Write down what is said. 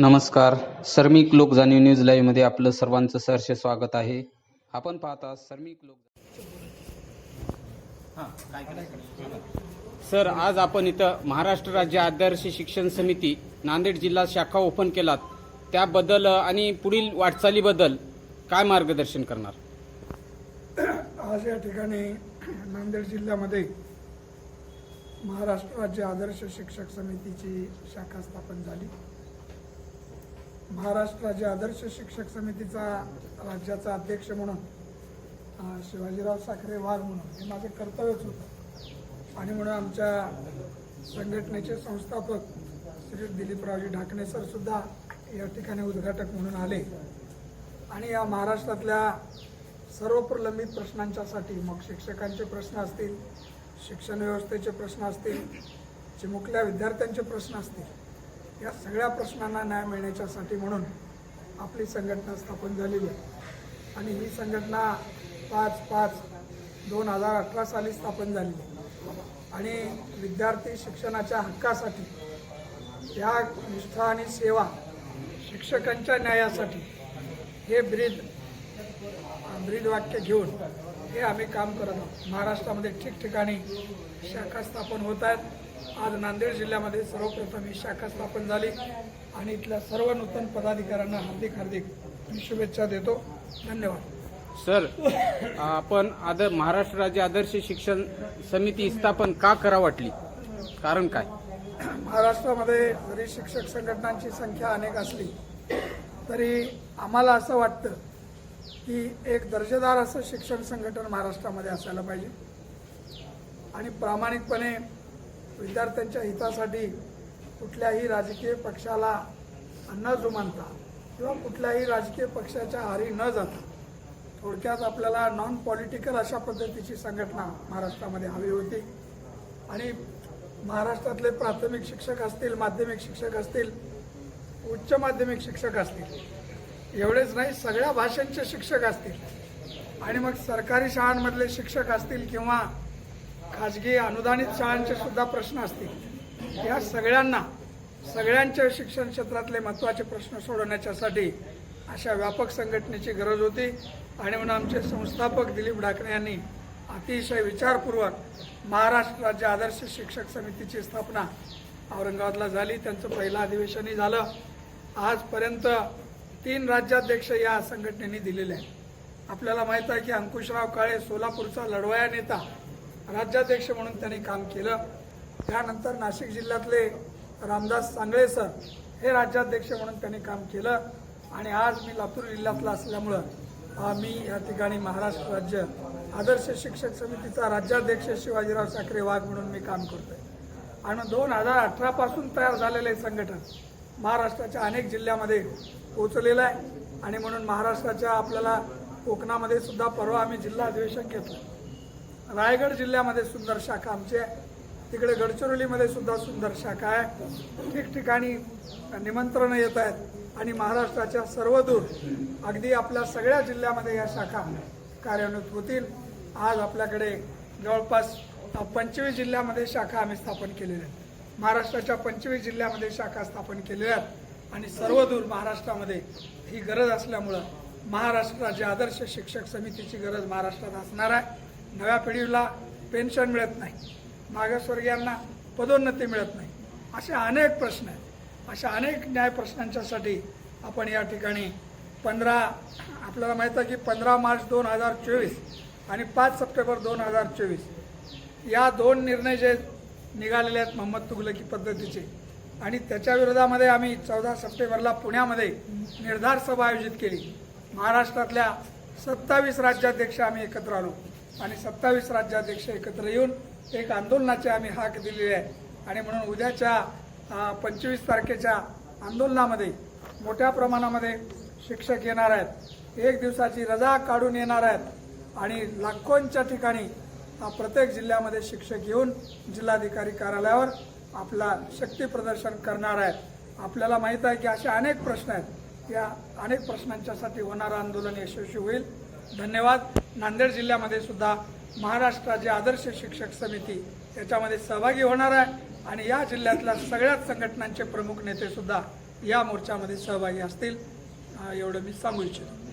नमस्कार. सर्मिक लोक जाणीव न्यूज लाईव्हमध्ये आपलं सर्वांचं सहर्ष स्वागत आहे. आपण पाहता सर्मिक लोक सर आज आपण इथं महाराष्ट्र राज्य आदर्श शिक्षण समिती नांदेड जिल्हा शाखा ओपन केलात. त्याबद्दल आणि पुढील वाटचालीबद्दल काय मार्गदर्शन करणार? आज या ठिकाणी नांदेड जिल्ह्यामध्ये महाराष्ट्र राज्य आदर्श शिक्षक समितीची शाखा स्थापन झाली. महाराष्ट्र राज्य आदर्श शिक्षक समितीचा राज्याचा अध्यक्ष म्हणून शिवाजीराव साखरे वाघ म्हणून हे माझं कर्तव्यच होतं. आणि म्हणून आमच्या संघटनेचे संस्थापक श्री दिलीपरावजी ढाकणे सर सुद्धा या ठिकाणी उद्घाटक म्हणून आले. आणि या महाराष्ट्रातल्या सर्व प्रलंबित प्रश्नांच्यासाठी मग शिक्षकांचे प्रश्न असतील शिक्षण व्यवस्थेचे प्रश्न असतील चिमुकल्या विद्यार्थ्यांचे प्रश्न असतील या सगळ्या प्रश्नांना न्याय मिळण्याच्यासाठी म्हणून आपली संघटना स्थापन झालेली आहे. आणि ही संघटना पाच पाच दोन हजार अठरा साली स्थापन झालेली आहे. आणि विद्यार्थी शिक्षणाच्या हक्कासाठी या निष्ठा आणि सेवा शिक्षकांच्या न्यायासाठी हे ब्रीद ब्रीद वाक्य घेऊन हे आम्ही काम करत आहोत. महाराष्ट्रामध्ये ठिकठिकाणी शाखा स्थापन होत आहेत. आज नांदेड जिल्ह्यामध्ये सर्वप्रथम ही शाखा स्थापन झाली आणि इथल्या सर्व नूतन पदाधिकाऱ्यांना हार्दिक हार्दिक मी शुभेच्छा देतो. धन्यवाद. सर आपण आदर महाराष्ट्र राज्य आदर्श शिक्षण समिती स्थापन का करा वाटली? कारण काय? महाराष्ट्रामध्ये जरी शिक्षक संघटनांची संख्या अनेक असली तरी आम्हाला असं वाटतं की एक दर्जेदार असं शिक्षण संघटन महाराष्ट्रामध्ये असायला पाहिजे. आणि प्रामाणिकपणे विद्यार्थ्यांच्या हितासाठी कुठल्याही राजकीय पक्षाला न जुमानता किंवा कुठल्याही राजकीय पक्षाच्या आरी न जाता थोडक्यात आपल्याला नॉन पॉलिटिकल अशा पद्धतीची संघटना महाराष्ट्रामध्ये हवी होती. आणि महाराष्ट्रातले प्राथमिक शिक्षक असतील माध्यमिक शिक्षक असतील उच्च माध्यमिक शिक्षक असतील एवढेच नाही सगळ्या भाषांचे शिक्षक असतील. आणि मग सरकारी शाळांमधले शिक्षक असतील किंवा खाजगी अनुदानित शाळांचे सुद्धा प्रश्न असतील. या सगळ्यांना सगळ्यांच्या शिक्षण क्षेत्रातले महत्त्वाचे प्रश्न सोडवण्याच्यासाठी अशा व्यापक संघटनेची गरज होती. आणि म्हणून आमचे संस्थापक दिलीप ढाकणे यांनी अतिशय विचारपूर्वक महाराष्ट्र राज्य आदर्श शिक्षक समितीची स्थापना औरंगाबादला झाली. त्यांचं पहिलं अधिवेशनही झालं. आजपर्यंत तीन राज्याध्यक्ष या संघटनेने दिलेले आहेत. आपल्याला माहीत आहे की अंकुशराव काळे सोलापूरचा लढवया नेता राज्याध्यक्ष म्हणून त्यांनी काम केलं. त्यानंतर नाशिक जिल्ह्यातले रामदास सांगळे सर हे राज्याध्यक्ष म्हणून त्यांनी काम केलं. आणि आज मी लातूर जिल्ह्यातला असल्यामुळं मी या ठिकाणी महाराष्ट्र राज्य आदर्श शिक्षक समितीचा राज्याध्यक्ष शिवाजीराव साखरे वाघ म्हणून मी काम करतोय. आणि दोन हजार अठरापासून तयार झालेलं हे संघटन महाराष्ट्राच्या अनेक जिल्ह्यामध्ये पोहोचलेलं आहे. आणि म्हणून महाराष्ट्राच्या आपल्याला कोकणामध्ये सुद्धा परवा आम्ही जिल्हा अधिवेशन घेतलं. रायगड जिल्ह्यामध्ये सुंदर शाखा आमची आहे. तिकडे गडचिरोलीमध्ये सुद्धा सुंदर शाखा आहे. ठिकठिकाणी निमंत्रणं येत आहेत. आणि महाराष्ट्राच्या सर्वदूर अगदी आपल्या सगळ्या जिल्ह्यामध्ये या शाखा कार्यान्वित होतील. आज आपल्याकडे जवळपास पंचवीस जिल्ह्यामध्ये शाखा आम्ही स्थापन केलेल्या आहेत. महाराष्ट्राच्या पंचवीस जिल्ह्यामध्ये शाखा स्थापन केलेल्या आहेत. आणि सर्वदूर महाराष्ट्रामध्ये ही गरज असल्यामुळं महाराष्ट्र राज्य आदर्श शिक्षक समितीची गरज महाराष्ट्रात असणार आहे. नव्या पिढीला पेन्शन मिळत नाही. मागासवर्गीयांना पदोन्नती मिळत नाही. असे अनेक प्रश्न आहेत. अशा अनेक न्याय प्रश्नांच्यासाठी आपण या ठिकाणी पंधरा आपल्याला माहीत आहे की पंधरा मार्च दोन हजार चोवीस आणि पाच सप्टेंबर दोन हजार चोवीस या दोन निर्णय जे निघालेले आहेत मोहम्मद तुगलकी पद्धतीचे आणि त्याच्या विरोधामध्ये आम्ही चौदा सप्टेंबरला पुण्यामध्ये निर्धार सभा आयोजित केली. महाराष्ट्रातल्या सत्तावीस राज्याध्यक्ष आम्ही एकत्र आलो. आणि सत्तावीस राज्याध्यक्ष एकत्र येऊन एक आंदोलनाची आम्ही हाक दिलेली आहे. आणि म्हणून उद्याच्या पंचवीस तारखेच्या आंदोलनामध्ये मोठ्या प्रमाणामध्ये शिक्षक येणार आहेत. एक दिवसाची रजा काढून येणार आहेत. आणि लाखोंच्या ठिकाणी प्रत्येक जिल्ह्यामध्ये शिक्षक येऊन जिल्हाधिकारी कार्यालयावर आपला शक्ती प्रदर्शन करणार आहेत आपल्याला माहीत आहे की असे अनेक प्रश्न आहेत. या अनेक प्रश्नांच्यासाठी होणारं आंदोलन यशस्वी होईल. धन्यवाद. नांदेड जिल्ह्यामध्ये सुद्धा महाराष्ट्राची आदर्श शिक्षक समिती याच्यामध्ये सहभागी होणार आहे आणि या जिल्ह्यातल्या सगळ्याच संघटनांचे प्रमुख नेते सुद्धा या मोर्चामध्ये सहभागी असतील. एवढं मी सांगू इच्छितो.